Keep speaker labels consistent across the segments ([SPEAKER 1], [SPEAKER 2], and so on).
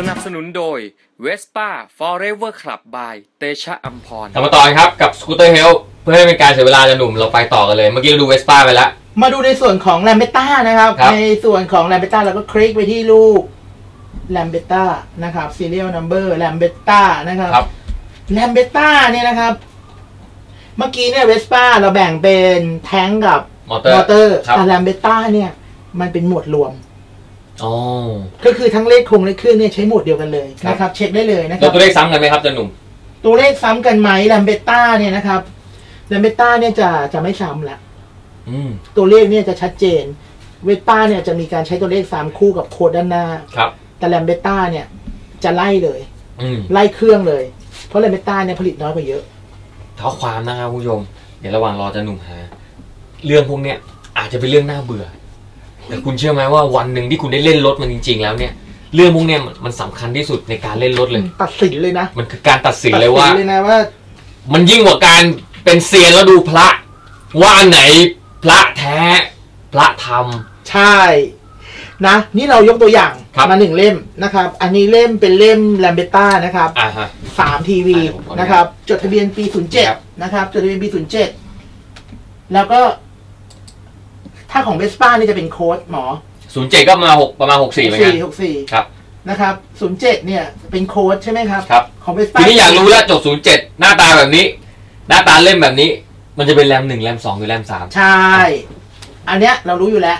[SPEAKER 1] สนับสนุนโดย Vespa Forever Club by เตชะอัมพร
[SPEAKER 2] กลับมาต่อครับกับสกูตเตอร์เฮลเพื่อให้เป็นการเสียเวลาจะหนุ่มเราไปต่อกันเลย เมื่อกี้เราดูเวสป้าไปแล้ว
[SPEAKER 3] มาดูในส่วนของแลมเบต้านะครับ
[SPEAKER 2] ครับ
[SPEAKER 3] ในส่วนของแลมเบต้าเราก็คลิกไปที่รูปแลมเบต้านะครับ serial number แลมเบต้านะครับ
[SPEAKER 2] ครับ
[SPEAKER 3] แลมเบต้าเนี่ยนะครับ เมื่อกี้เนี่ยเวสป้าเราแบ่งเป็นแท้งกับ
[SPEAKER 2] มอเตอร์
[SPEAKER 3] มอเตอร์
[SPEAKER 2] ครับ
[SPEAKER 3] แต่แลมเบต้าเนี่ย มันเป็นหมวดรวม
[SPEAKER 2] อ๋อ
[SPEAKER 3] ก็คือทั้งเลขคงเลขเครื่องเนี่ยใช้หมวดเดียวกันเลย
[SPEAKER 2] ครับ
[SPEAKER 3] นะครับ เช็คได้เลยนะค
[SPEAKER 2] แล้
[SPEAKER 3] รั
[SPEAKER 2] ว
[SPEAKER 3] บ
[SPEAKER 2] ตัวเลขซ้ำกันไหมครับจะหนุ่ม
[SPEAKER 3] ตัวเลขซ้ำกันไหมแลมเบต้าเนี่ยนะครับแลมเบต้าเนี่ยจะจะไม่ซ้ำละ
[SPEAKER 2] อืม
[SPEAKER 3] ตัวเลขเนี่ยจะชัดเจน เวสป้าเนี่ยจะมีการใช้ตัวเลขสามคู่กับโค้ดด้านหน้า
[SPEAKER 2] ครับ
[SPEAKER 3] แต่แลมเบต้าเนี่ยจะไล่เลย
[SPEAKER 2] อืม
[SPEAKER 3] ไล่เครื่องเลย เพราะแลมเบต้าเนี่ยผลิตน้อยกว่าเยอะ
[SPEAKER 2] เท้าความนะครับคุณผู้ชม เดี๋ยวระหว่างรอจะหนุ่มหา เรื่องพวกเนี้ยอาจจะเป็นเรื่องน่าเบื่อ แต่คุณเชื่อไหมว่าวันหนึ่งที่คุณได้เล่นรถมันจริง ๆ แล้วเนี่ย เรื่องพวกเนี้ยมันมันสำคัญที่สุดในการเล่นรถเลย
[SPEAKER 3] ตัดสินเลยนะ
[SPEAKER 2] มันคือการตัดสินเลยว่า
[SPEAKER 3] ตัดสินเลยนะว่า
[SPEAKER 2] มันยิ่งกว่าการเป็นเซียนแล้วดูพระ ว่าอันไหนพระแท้ พระธรรม
[SPEAKER 3] ใช่ นะ นี่เรายกตัวอย่าง
[SPEAKER 2] ครับ
[SPEAKER 3] มาหนึ่งเล่มนะครับ อันนี้เล่มเป็นเล่มแลมเบต้านะครับ
[SPEAKER 2] อ่าฮะ
[SPEAKER 3] สามทีวี
[SPEAKER 2] อ่าเดี๋ยวผมขออนุญาต
[SPEAKER 3] นะครับ จดทะเบียนปี
[SPEAKER 2] ครับ
[SPEAKER 3] 07นะครับ จดทะเบียนปี07แล้วก็ ถ้าของเบสป้านี่จะเป็นโค้ดหมอ
[SPEAKER 2] ศูนย์เจ็ดก็มาหกประมาณหกสี่เหมือนกัน
[SPEAKER 3] 464
[SPEAKER 2] ครับ
[SPEAKER 3] นะครับ07เนี่ยเป็นโค้ดใช่ไหมครับ
[SPEAKER 2] ครับ
[SPEAKER 3] ของเบสป้า
[SPEAKER 2] ทีนี้อยากรู้แล้วจบศูนย์เจ็ดหน้าตาแบบนี้ หน้าตาเล่มแบบนี้ มันจะเป็นแรมหนึ่งแรมสองหรือแรมสาม
[SPEAKER 3] ใช่ อันเนี้ยเรารู้อยู่แล้ว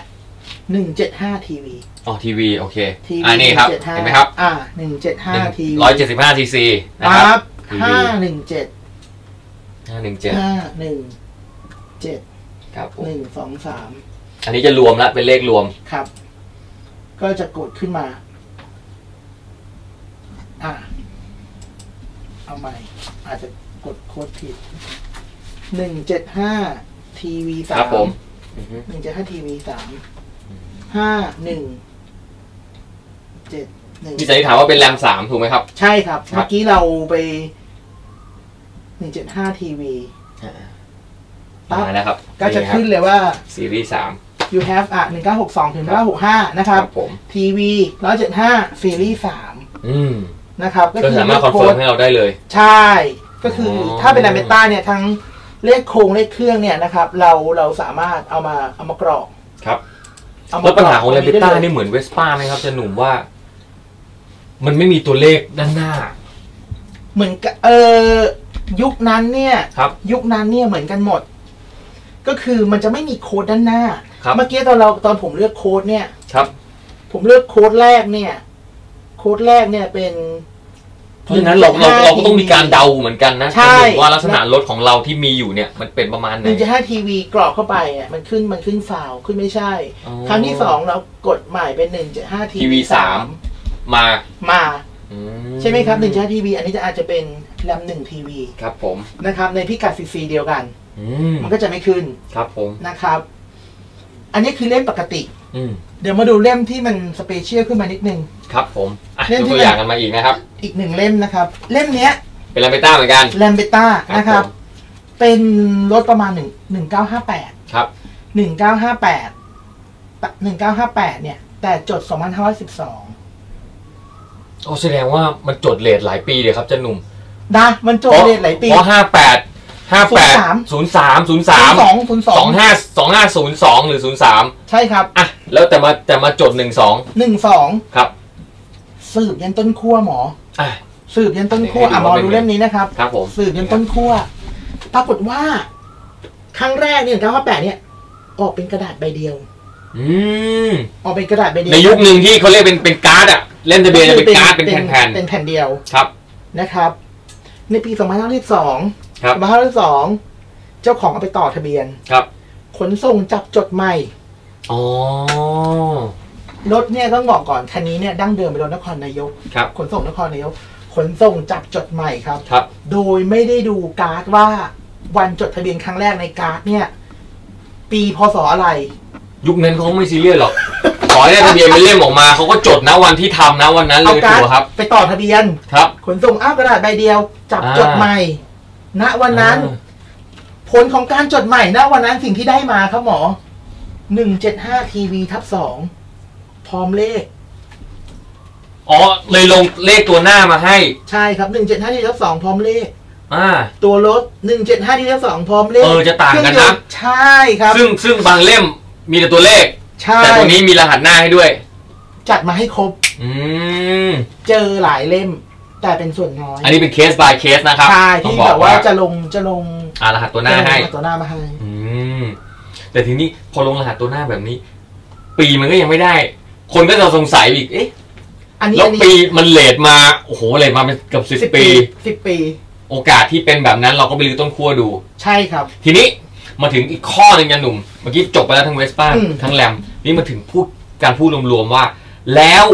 [SPEAKER 3] 175ทีวี
[SPEAKER 2] อ๋อทีวีโอเค
[SPEAKER 3] ทีวี
[SPEAKER 2] อ่านี่ครับ
[SPEAKER 3] 175
[SPEAKER 2] เห็นไหมครับ
[SPEAKER 3] อ่า175ทีวี
[SPEAKER 2] ร้อยเจ็ดสิบห้าทีซีนะค
[SPEAKER 3] ค
[SPEAKER 2] รั
[SPEAKER 3] รั
[SPEAKER 2] บบทีวี
[SPEAKER 3] ห้าหนึ่งเจ็ด
[SPEAKER 2] ห้าหนึ่งเจ็ด
[SPEAKER 3] ห้าหนึ่งเจ็ด
[SPEAKER 2] ครับผม
[SPEAKER 3] หนึ่งสองสาม
[SPEAKER 2] อันนี้จะรวมละเป็นเลขรวม
[SPEAKER 3] ครับ ก็จะกดขึ้นมา อ่าเอาใหม่ อาจจะกดโค้ดผิดหนึ่งเจ็ดห้าทีวีสา
[SPEAKER 2] ครั
[SPEAKER 3] ม
[SPEAKER 2] บผมอือฮึ
[SPEAKER 3] หนึ่งเจ็ดห้าทีวีสามห้าหนึ่งเจ็ดหนึ่ง
[SPEAKER 2] นี่สันนิษฐานว่าเป็นแรมสามถูกไหมครับ
[SPEAKER 3] ใช่ครับ
[SPEAKER 2] ครับ
[SPEAKER 3] เมื่อกี้เราไปหนึ่งเจ็ดห้าทีวีปั๊บ
[SPEAKER 2] มาแล้วครับ
[SPEAKER 3] ก็จะขึ้นเลยว่า
[SPEAKER 2] ซีรีส์สาม
[SPEAKER 3] you have อะหนึ่งเก้าหกสองถึงเก้าหกห้านะครับ
[SPEAKER 2] ผม
[SPEAKER 3] ทีวีร้อยเจ็ดห้าซีรีส์สาม
[SPEAKER 2] อืม
[SPEAKER 3] นะครับก็
[SPEAKER 2] ก็
[SPEAKER 3] คือ
[SPEAKER 2] สามารถคอนเฟิร์มให้เราได้เลย
[SPEAKER 3] ใช่ ก็คืออ
[SPEAKER 2] อ
[SPEAKER 3] ถ้าเป็น a มเบต้าเนี่ย ทั้งเลขโครงเลขเครื่องเนี่ยนะครับ เราเราสามารถเอามาเอามากรอก
[SPEAKER 2] ครับ
[SPEAKER 3] เอามา
[SPEAKER 2] แล้วปัญหาของ
[SPEAKER 3] ก
[SPEAKER 2] เล
[SPEAKER 3] รก
[SPEAKER 2] เบต้า
[SPEAKER 3] ได้ลย
[SPEAKER 2] นี่เหมือนเวสป้าไหมครับจะหนุ่มว่า มันไม่มีตัวเลขด้านหน้า
[SPEAKER 3] เหมือนกับเออยุคนั้นเนี่ย
[SPEAKER 2] ครับ
[SPEAKER 3] ยุคนั้นเนี่ยเหมือนกันหมด ก็คือมันจะไม่มีโค้ดด้านหน้า
[SPEAKER 2] ครับ
[SPEAKER 3] เมื่อกี้ตอนเราตอนผมเลือกโค้ดเนี่ย
[SPEAKER 2] ครับ
[SPEAKER 3] ผมเลือกโค้ดแรกเนี่ย โค้ดแรกเนี่ยเป็น
[SPEAKER 2] เพราะฉะนั้นเราเราเราก็ต้องมีการเดาเหมือนกันนะ
[SPEAKER 3] ใช่
[SPEAKER 2] จะเห็นว่าลักษณะรถของเราที่มีอยู่เนี่ยมันเป็นประมาณไห
[SPEAKER 3] ห
[SPEAKER 2] น
[SPEAKER 3] นึ่งจะห้าทีวีกรอกเข้าไปอะมันขึ้นมันขึ้นฟาวขึ้นไม่ใช่
[SPEAKER 2] อ๋อ
[SPEAKER 3] ครั้งที่สองเรากดใหม่เป็นหนึ่งจะห้าที
[SPEAKER 2] TV สาม มา
[SPEAKER 3] มา
[SPEAKER 2] อื
[SPEAKER 3] ใช่ไหมครับหนึ่งจะห้าทีวีอันนี้จะอาจจะเป็นแรมหนึ่งทีวี
[SPEAKER 2] ครับผม
[SPEAKER 3] นะครับในพิกัดซีซีเดียวกัน
[SPEAKER 2] อื ม
[SPEAKER 3] มันก็จะไม่ขึ้น
[SPEAKER 2] ครับผม
[SPEAKER 3] นะครับ อันนี้คือเล่มปกติ
[SPEAKER 2] อืม
[SPEAKER 3] เดี๋ยวมาดูเล่มที่มันสเปเชียลขึ้นมานิดนึง
[SPEAKER 2] ครับผมอะ
[SPEAKER 3] เล่ม
[SPEAKER 2] ยก
[SPEAKER 3] ที่
[SPEAKER 2] ตัวอย่างกันมาอีกนะครับ
[SPEAKER 3] อีกหนึ่งเล่มนะครับ เล่มเนี้ย
[SPEAKER 2] เป็นลาเบต้าเหมือนกัน
[SPEAKER 3] แรมเบต้านะครับ
[SPEAKER 2] ผม
[SPEAKER 3] เป็นรถประมาณหนึ่งหนึ่งเก้าห้าแปด
[SPEAKER 2] ครับ
[SPEAKER 3] หนึ่งเก้าห้าแปดหนึ่งเก้าห้าแปดเนี่ย แต่จดสองพันห้าร้อยสิบสอง
[SPEAKER 2] โอ้แสดงว่ามันจดเลทหลายปีเดียวครับจะหนุ่ม
[SPEAKER 3] นะมันจดเรียนหลายปี
[SPEAKER 2] เพราะห้าแปด ห้าแปดศูนย์สามศูนย์สาม
[SPEAKER 3] สองศูนย์ส
[SPEAKER 2] ส
[SPEAKER 3] อ
[SPEAKER 2] องงห้าสองห้าศูนย์สองหรือศูนย์สาม
[SPEAKER 3] ใช่ครับ
[SPEAKER 2] อะแล้วแต่มาแต่มาจดหนึ่งสอง
[SPEAKER 3] หนึ่งสอง
[SPEAKER 2] ครับ
[SPEAKER 3] สืบยันต้นขั้วหมอ
[SPEAKER 2] อะ
[SPEAKER 3] สืบยันต้นขั้ว
[SPEAKER 2] ให้ดู
[SPEAKER 3] อะหมอ
[SPEAKER 2] ว่าเป็น
[SPEAKER 3] ดูเล่มนี้นะครับ
[SPEAKER 2] ครับผม
[SPEAKER 3] สืบยันต้นขั้วปรากฏว่า ครั้งแรกเนี่ยเก้าห้าแปดเนี่ย ออกเป็นกระดาษใบเดียว
[SPEAKER 2] อืม
[SPEAKER 3] ออกเป็นกระดาษใบเดียว
[SPEAKER 2] ในยุคหนึ่งที่เขาเรียกเป็นเป็นการ์ดอะเล่มทะเบียนจะเป็นการ์ดเป็นแผ่น
[SPEAKER 3] เป็นแผ่นเดียว
[SPEAKER 2] ๆครับ
[SPEAKER 3] นะครับ ในปีสองพันห้าร้อยสอง
[SPEAKER 2] ครับ
[SPEAKER 3] สองพันห้าร้อยสองเจ้าของเอาไปต่อทะเบียน
[SPEAKER 2] ครับ
[SPEAKER 3] ขนส่งจับจดใหม่
[SPEAKER 2] อ๋อ
[SPEAKER 3] รถเนี่ยต้องบอกก่อนคันนี้เนี่ยดั้งเดิมเป็นรถนครนายก
[SPEAKER 2] ครับ
[SPEAKER 3] ขนส่งนครนายก ขนส่งจับจดใหม่ครับ
[SPEAKER 2] ครับ
[SPEAKER 3] โดยไม่ได้ดูการ์ดว่าวันจดทะเบียนครั้งแรกในการ์ดเนี่ย ปีพศอะไร
[SPEAKER 2] ยุคนั้นเขาไม่ซีเรียสหรอก ขอให้ได้ทะเบียนเป็นเล่มออกมาเขาก็จดนะวันที่ทำนะวันนั้นเล
[SPEAKER 3] เอา
[SPEAKER 2] ย
[SPEAKER 3] การ์
[SPEAKER 2] ถู
[SPEAKER 3] ด
[SPEAKER 2] กครับ
[SPEAKER 3] ไปต่อทะเบียน
[SPEAKER 2] ครับ
[SPEAKER 3] ขนส่งอ้าวกระดาษใบเดียว จับ
[SPEAKER 2] อ่า
[SPEAKER 3] จดใหม่ ณวันนั้น
[SPEAKER 2] อ่า
[SPEAKER 3] ผลของการจดใหม่ณวันนั้นสิ่งที่ได้มาครับหมอหนึ่งเจ็ดห้าทีวีทับสองพร้อมเลข
[SPEAKER 2] อ๋อ เลยลงเลขตัวหน้ามาให้
[SPEAKER 3] ใช่ครับหนึ่งเจ็ดห้าที่ทับสองพร้อมเลข
[SPEAKER 2] อ่า
[SPEAKER 3] ตัวรถหนึ่งเจ็ดห้าที่ทับสองพร้อมเลข
[SPEAKER 2] เออจะต่างกันนะ
[SPEAKER 3] เครื่องยต์ใช่ครับ
[SPEAKER 2] ซึ่งซึ่งบางเล่มมีแต่ตัวเลข
[SPEAKER 3] ใช่
[SPEAKER 2] แต่ตัวนี้มีรหัสหน้าให้ด้วย
[SPEAKER 3] จัดมาให้ครบ
[SPEAKER 2] อืม
[SPEAKER 3] เจอหลายเล่ม แต่เป็นส่วนน้อย
[SPEAKER 2] อันนี้เป็นเคส by เคสนะครับ
[SPEAKER 3] ใช่
[SPEAKER 2] ต้อง
[SPEAKER 3] ที่
[SPEAKER 2] บอ
[SPEAKER 3] แบ
[SPEAKER 2] ก
[SPEAKER 3] บว่า
[SPEAKER 2] ว่า
[SPEAKER 3] จะลงจะลง
[SPEAKER 2] อ่ารหัสตัวหน้าให้
[SPEAKER 3] จะลงตัวหน้ามาให้
[SPEAKER 2] อืมแต่ทีนี้พอลงรหัสตัวหน้าแบบนี้ ปีมันก็ยังไม่ได้ คนก็จะสงสัยอีกเอ๊ะ
[SPEAKER 3] อันนี้
[SPEAKER 2] แล้ว
[SPEAKER 3] อันนี้
[SPEAKER 2] ปีมันเลทมาโอ้โหเลทมาเป็นเกือบสิบ
[SPEAKER 3] สิบ
[SPEAKER 2] ปี
[SPEAKER 3] ปีสิบปี
[SPEAKER 2] โอกาสที่เป็นแบบนั้นเราก็ไปรื้อต้นขั้วดู
[SPEAKER 3] ใช่ครับ
[SPEAKER 2] ทีนี้มาถึงอีกข้อหนึ่งยันหนุ่มเมื่อกี้จบไปแล้วทั้งเวสป้า
[SPEAKER 3] อืม
[SPEAKER 2] ทั้งแรมนี่มาถึงพูดการพูดรวมๆว่า แล้ว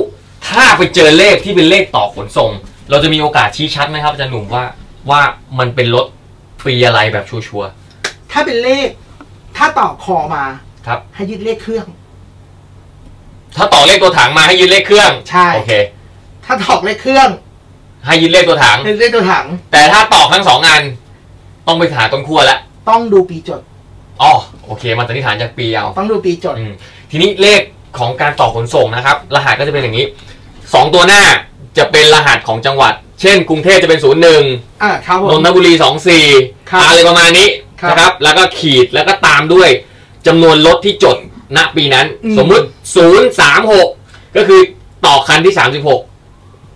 [SPEAKER 2] ถ้าไปเจอเลขที่เป็นเลขต่อขนส่ง เราจะมีโอกาสชี้ชัดไหมครับอาจารย์หนุ่มว่าว่ามันเป็นรถปีอะไรแบบชัวร์
[SPEAKER 3] ถ้าเป็นเลข ถ้าต่อคอมา
[SPEAKER 2] ๆครับ
[SPEAKER 3] ให้ยึดเลขเครื่อง
[SPEAKER 2] ถ้าต่อเลขตัวถังมาให้ยึดเลขเครื่อง
[SPEAKER 3] ใช่
[SPEAKER 2] โอเค
[SPEAKER 3] ถ้าถอกเลขเครื่อง
[SPEAKER 2] ให้ยึดเลขตัวถัง
[SPEAKER 3] ให้เลขตัวถัง
[SPEAKER 2] แต่ถ้าต่อทั้งสองอัน ต้องไปหาต้นขั้วแล้ว
[SPEAKER 3] ต้องดูปีจด
[SPEAKER 2] อ๋อโอเคมาสันนิษฐานจากปีเอา
[SPEAKER 3] ต้องดูปีจด
[SPEAKER 2] อืมทีนี้เลขของการต่อขนส่งนะครับ รหัสก็จะเป็นอย่างนี้สองตัวหน้า จะเป็นรหัสของจังหวัด เช่น กรุงเทพจะเป็นศูนย์หนึ่ง
[SPEAKER 3] อ่าครับผ
[SPEAKER 2] น
[SPEAKER 3] ม
[SPEAKER 2] นทบุรีสองสี่
[SPEAKER 3] ครับ
[SPEAKER 2] อะไรประมาณนี้
[SPEAKER 3] ครับ
[SPEAKER 2] นะครับ แล้วก็ขีดแล้วก็ตามด้วยจำนวนรถที่จดณปีนั้น
[SPEAKER 3] อืม
[SPEAKER 2] สมมุติศูนย์สามหกก็คือต่อคันที่สามสิบหก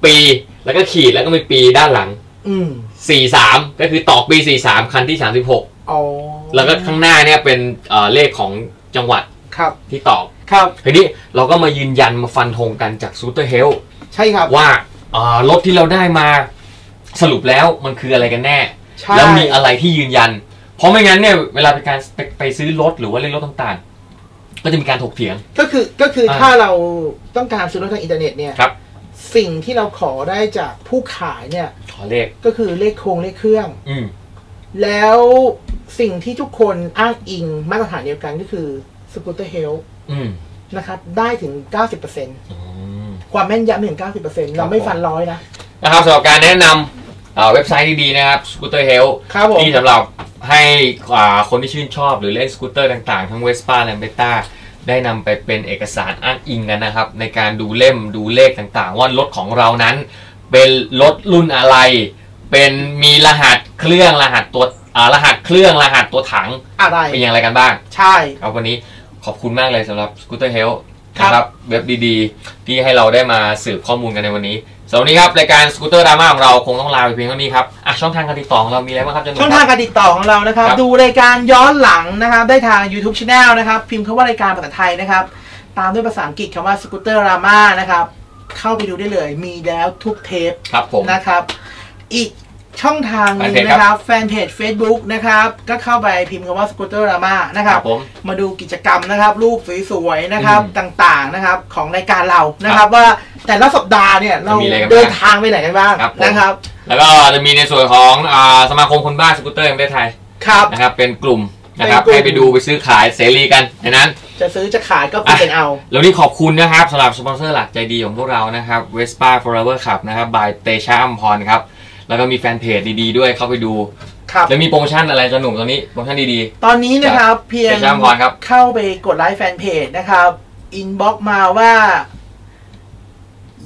[SPEAKER 2] ปี แล้วก็ขีดแล้วก็มีปีด้านหลัง
[SPEAKER 3] อืม
[SPEAKER 2] สี่สามก็คือต่อปีสี่สามคันที่สามสิบหก
[SPEAKER 3] อ๋อ
[SPEAKER 2] แล้วก็ข้างหน้าเนี่ยเป็นเอ่อเลขของจังหวัด
[SPEAKER 3] ครับ
[SPEAKER 2] ที่ตอบ
[SPEAKER 3] ครับ
[SPEAKER 2] ทีนี้เราก็มายืนยันมาฟันธงกันจากซูเปอร์เฮล
[SPEAKER 3] ใช่ครับ
[SPEAKER 2] ว่าเอ่อรถที่เราได้มาสรุปแล้วมันคืออะไรกันแน่
[SPEAKER 3] ใช่
[SPEAKER 2] แล้วมีอะไรที่ยืนยัน เพราะไม่งั้นเนี่ยเวลาไปการไปไปซื้อรถหรือว่าเล่นรถต่างๆ ก็จะมีการถกเถียง
[SPEAKER 3] ก็คือก็คือ
[SPEAKER 2] อ่า
[SPEAKER 3] ถ้าเราต้องการซื้อรถทางอินเทอร์เน็ตเนี่ย
[SPEAKER 2] ครับ
[SPEAKER 3] สิ่งที่เราขอได้จากผู้ขายเนี่ย
[SPEAKER 2] ขอเลข
[SPEAKER 3] ก็คือเลขโครงเลขเครื่อง
[SPEAKER 2] อืม
[SPEAKER 3] แล้วสิ่งที่ทุกคนอ้างอิงมาตรฐานเดียวกันก็คือสกูตเตอร์เฮล
[SPEAKER 2] อืม
[SPEAKER 3] นะครับได้ถึง 90%
[SPEAKER 2] อืม
[SPEAKER 3] ความแม่นยำถึง 90%เราไม่ฟันร้อยนะ
[SPEAKER 2] นะครับสำหรับการแนะนำเอ่อเว็บไซต์ดีๆนะครับ Scooter Health
[SPEAKER 3] ครับผม
[SPEAKER 2] ที่สำหรับให้อ่าคนที่ชื่นชอบหรือเล่นสกูตเตอร์ต่างๆ ทั้ง Vespa และ Beta ได้นำไปเป็นเอกสารอ้างอิงกันนะครับ ในการดูเล่มดูเลขต่างๆ ว่ารถของเรานั้น เป็นรถรุ่นอะไร เป็นมีรหัสเครื่องรหัสตัวอ่ารหัสเครื่องรหัสตัวถัง
[SPEAKER 3] อะไร
[SPEAKER 2] เป็นอย่างไรกันบ้าง
[SPEAKER 3] ใช่
[SPEAKER 2] ครับวันนี้ขอบคุณมากเลยสำหรับ Scooter Health
[SPEAKER 3] ครับ
[SPEAKER 2] นะครับเว็บดีๆ ที่ให้เราได้มาสืบข้อมูลกันในวันนี้สำหรับวันนี้ครับรายการ Scooter Drama ของเราคงต้องลาไปเพียงเท่านี้ครับอะช่องทางการติดต่อของเรามีอะไรบ้างครับจันหนุ่
[SPEAKER 3] ช่อ
[SPEAKER 2] ม
[SPEAKER 3] ง
[SPEAKER 2] ค
[SPEAKER 3] ทา
[SPEAKER 2] รั
[SPEAKER 3] ง
[SPEAKER 2] บ
[SPEAKER 3] การติดต่อของเรานะครับ
[SPEAKER 2] ครับ
[SPEAKER 3] ดูรายการย้อนหลังนะครับ ได้ทาง YouTube Channel นะครับ พิมพ์คำว่ารายการภาษาไทยนะครับ ตามด้วยภาษาอังกฤษคำว่า Scooter Rama นะครับ เข้าไปดูได้เลย มีแล้วทุกเทป
[SPEAKER 2] ครับผม
[SPEAKER 3] นะครับ อีก ช่องทางหนึง
[SPEAKER 2] แฟนเพจ
[SPEAKER 3] นะครับแฟนเพจ Facebook นะครับก็เข้าไปพิมพ์คำว่า Scooter Rama นะค
[SPEAKER 2] ค
[SPEAKER 3] รั
[SPEAKER 2] รับบผม
[SPEAKER 3] มาดูกิจกรรมนะครับ รูปสวยๆนะครับ
[SPEAKER 2] อืม
[SPEAKER 3] ต่างๆนะครับของรายการเรานะครับ ว่าแต่ละสัปดาห์เนี่ยเรา
[SPEAKER 2] จะมีอะไรกันบ้าง
[SPEAKER 3] เดินทางไปไหนกันบ้าง
[SPEAKER 2] ครับผม
[SPEAKER 3] นะครับ
[SPEAKER 2] แล้วก็จะมีในส่วนของอ่าสมาคมคนบ้าสกูตเตอร์แห่งประเทศไทย
[SPEAKER 3] ครับ
[SPEAKER 2] นะครับเป็นกลุ่มนะครับ
[SPEAKER 3] เป็นกลุ่ม
[SPEAKER 2] ให้ไปดูไปซื้อขายเสรีกันในนั้น
[SPEAKER 3] จะซื้อจะขายก็คุยกันเอา
[SPEAKER 2] แล้วนี่ขอบคุณนะครับสำหรับสปอนเซอร์หลักใจดีของพวกเรานะครับ Vespa Forever Club นะครับ by เตชะอัมพรครับ แล้วก็มีแฟนเพจดีๆด้วยเข้าไปดู
[SPEAKER 3] ครับ
[SPEAKER 2] แล้วมีโปรโมชั่นอะไรจะหนุ่มตอนนี้โปรโมชั่นดี
[SPEAKER 3] ตอนนี้นะครับ เพียง
[SPEAKER 2] เดชะอำพรครับ
[SPEAKER 3] เข้าไปกดไลค์แฟนเพจนะครับอินบ็อกมาว่า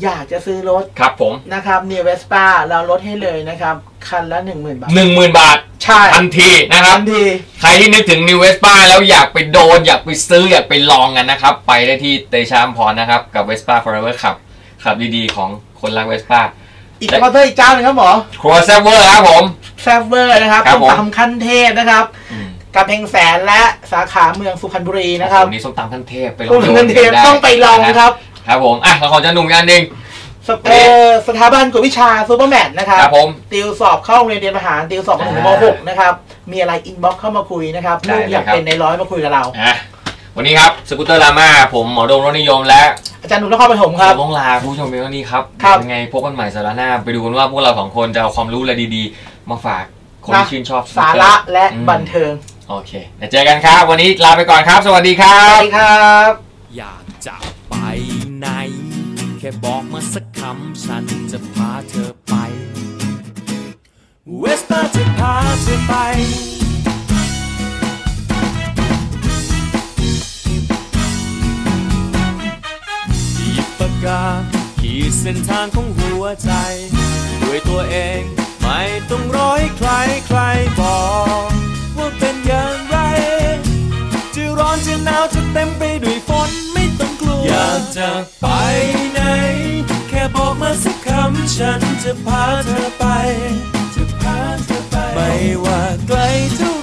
[SPEAKER 3] อยากจะซื้อรถ
[SPEAKER 2] ๆ ครับผม
[SPEAKER 3] นะครับเนียเวสป้าเราลดให้เลยนะครับ คันละหนึ่งหมื่นบาท
[SPEAKER 2] 10,000 บาท
[SPEAKER 3] ใช่
[SPEAKER 2] ทันทีนะครับ
[SPEAKER 3] ทันที
[SPEAKER 2] ใครที่นึกถึง New Vespa แล้วอยากไปโดน อยากไปซื้อ อยากไปลองกันนะครับ ไปได้ที่เตชะอัมพรนะครับ กับ Vespa Forever Club ขับดีๆ ของคนรัก Vespa
[SPEAKER 3] อีกสปอนเซอร์อีกเจ้าหนึงครับหมอ
[SPEAKER 2] ครัวแซฟเวอร์ครับผม
[SPEAKER 3] แซฟเวอร์นะครับ
[SPEAKER 2] ครับ
[SPEAKER 3] ต้ม
[SPEAKER 2] ผม
[SPEAKER 3] ตำขั้นเทพนะครับ
[SPEAKER 2] อืม
[SPEAKER 3] กำแพงแสนและสาขาเมืองสุพรรณบุรีนะครับ
[SPEAKER 2] วันนี้ส้มตำขั้นเทพไปลอง
[SPEAKER 3] ต้ม
[SPEAKER 2] ดู
[SPEAKER 3] ตำขั้นเทพ
[SPEAKER 2] ด้
[SPEAKER 3] ต้องไปลอง
[SPEAKER 2] นะ
[SPEAKER 3] ครับ
[SPEAKER 2] ครับผมอะเราขอจะหนุ่มอีกอันหนึ่ง
[SPEAKER 3] สเอ่อสถาบันกวดวิชาซูเปอร์แมทนะครับ
[SPEAKER 2] ครับผม
[SPEAKER 3] ติวสอบเข้าโรงเรียนเตรียมทหารติวสอบมาถึงม .6 นะครับ มีอะไรอินบ็อกเข้ามาคุยนะครับ
[SPEAKER 2] ได้
[SPEAKER 3] ลูก
[SPEAKER 2] เลย
[SPEAKER 3] อยาก
[SPEAKER 2] ครับ
[SPEAKER 3] เป็นในร้อยมาคุยกับเรา
[SPEAKER 2] อะ วันนี้ครับสกูตเตอร์ลาม่าผมหมอโดมรถนิยมและ
[SPEAKER 3] อาจารย์หนุ่มนครปฐมครับ
[SPEAKER 2] เราต้องลาผู้ชมเพียงเท่านี้ครับ
[SPEAKER 3] ครับ
[SPEAKER 2] ยังไงพบกันใหม่สัปดาห์หน้า ไปดูกันว่าพวกเราสองคนจะเอาความรู้อะไรดีๆ มาฝากคนที่
[SPEAKER 3] นะ
[SPEAKER 2] ชื่นชอบ
[SPEAKER 3] สาระและ
[SPEAKER 2] อืม
[SPEAKER 3] บันเทิง
[SPEAKER 2] โอเคเดี๋ยวเจอกันครับ วันนี้ลาไปก่อนครับ สวัสดีครั
[SPEAKER 3] สวั
[SPEAKER 2] บ
[SPEAKER 3] สดีครับ
[SPEAKER 1] อยากจะไปไหน แค่บอกมาสักคำฉันจะพาเธอไป เส้นทางของหัวใจ ด้วยตัวเองไม่ต้องร้อยใครใครบอก ว่าเป็นอย่างไร จะร้อนจะหนาวจะเต็มไปด้วยฝนไม่ต้องกลัว อยากจะไปไหน แค่บอกมาสักคำฉันจะพาเธอไป จะพาเธอไป ไม่ว่าไกลเท่า